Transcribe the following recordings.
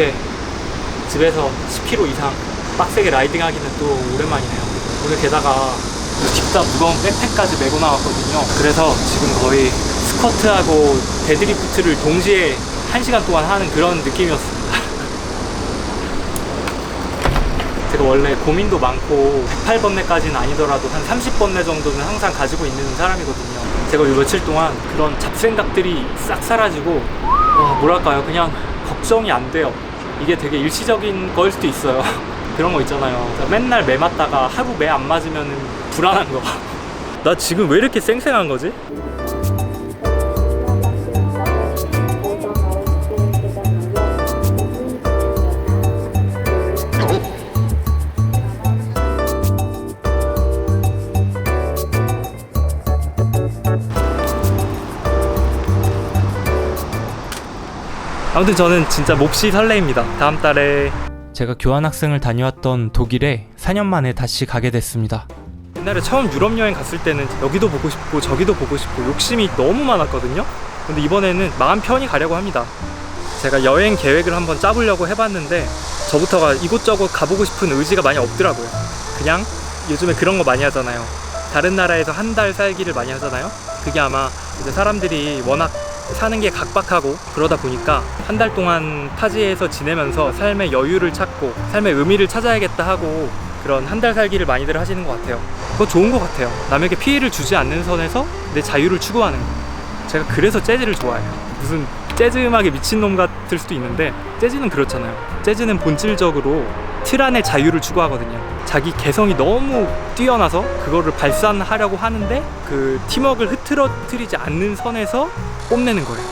이렇게 집에서 10km 이상 빡세게 라이딩 하기는 또 오랜만이네요. 오늘 게다가 집다 무거운 백팩까지 메고 나왔거든요. 그래서 지금 거의 스쿼트하고 데드리프트를 동시에 1시간 동안 하는 그런 느낌이었습니다. 제가 원래 고민도 많고 108번뇌까지는 아니더라도 한 30번뇌 정도는 항상 가지고 있는 사람이거든요. 제가 이 며칠 동안 그런 잡생각들이 싹 사라지고 와, 뭐랄까요 그냥 걱정이 안 돼요. 이게 되게 일시적인 거일 수도 있어요. 그런 거 있잖아요. 맨날 매 맞다가 하루 매 안 맞으면 불안한 거. 나 지금 왜 이렇게 쌩쌩한 거지? 아무튼 저는 진짜 몹시 설레입니다. 다음 달에 제가 교환학생을 다녀왔던 독일에 4년 만에 다시 가게 됐습니다. 옛날에 처음 유럽 여행 갔을 때는 여기도 보고 싶고 저기도 보고 싶고 욕심이 너무 많았거든요. 근데 이번에는 마음 편히 가려고 합니다. 제가 여행 계획을 한번 짜보려고 해봤는데 저부터가 이곳저곳 가보고 싶은 의지가 많이 없더라고요. 그냥 요즘에 그런 거 많이 하잖아요. 다른 나라에서 한 달 살기를 많이 하잖아요. 그게 아마 이제 사람들이 워낙 사는 게 각박하고 그러다 보니까 한 달 동안 타지에서 지내면서 삶의 여유를 찾고 삶의 의미를 찾아야겠다 하고 그런 한 달 살기를 많이들 하시는 것 같아요. 그거 좋은 것 같아요. 남에게 피해를 주지 않는 선에서 내 자유를 추구하는 거. 제가 그래서 재즈를 좋아해요. 무슨 재즈 음악에 미친놈 같을 수도 있는데 재즈는 그렇잖아요. 재즈는 본질적으로 틀 안의 자유를 추구하거든요. 자기 개성이 너무 뛰어나서 그거를 발산하려고 하는데 그 팀워크를 흐트러뜨리지 않는 선에서 뽐내는 거예요.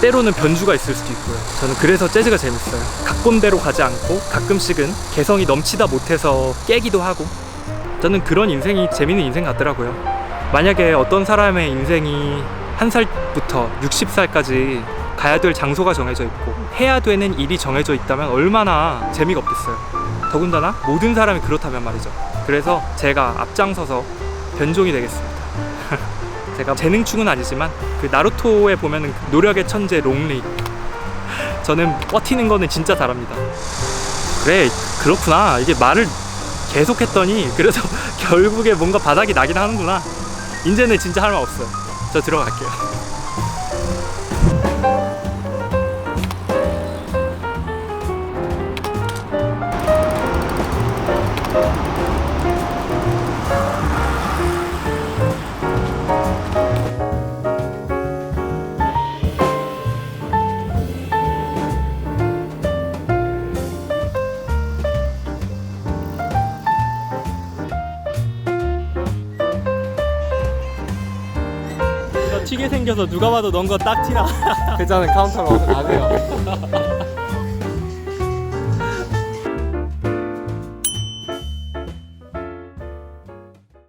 때로는 변주가 있을 수도 있고요. 저는 그래서 재즈가 재밌어요. 각본대로 가지 않고 가끔씩은 개성이 넘치다 못해서 깨기도 하고 저는 그런 인생이 재밌는 인생 같더라고요. 만약에 어떤 사람의 인생이 한 살부터 60살까지 가야 될 장소가 정해져 있고 해야 되는 일이 정해져 있다면 얼마나 재미가 없겠어요. 더군다나 모든 사람이 그렇다면 말이죠. 그래서 제가 앞장서서 변종이 되겠습니다. 제가 재능충은 아니지만 그 나루토에 보면은 그 노력의 천재 롱리 저는 버티는 거는 진짜 잘합니다. 그래 그렇구나 이게 말을 계속 했더니 그래서 결국에 뭔가 바닥이 나긴 하는구나. 이제는 진짜 할 말 없어요. 저 들어갈게요. 튀게 생겨서 누가 봐도 넌 거 딱 티나. 회장은 카운터로 와서 나세요.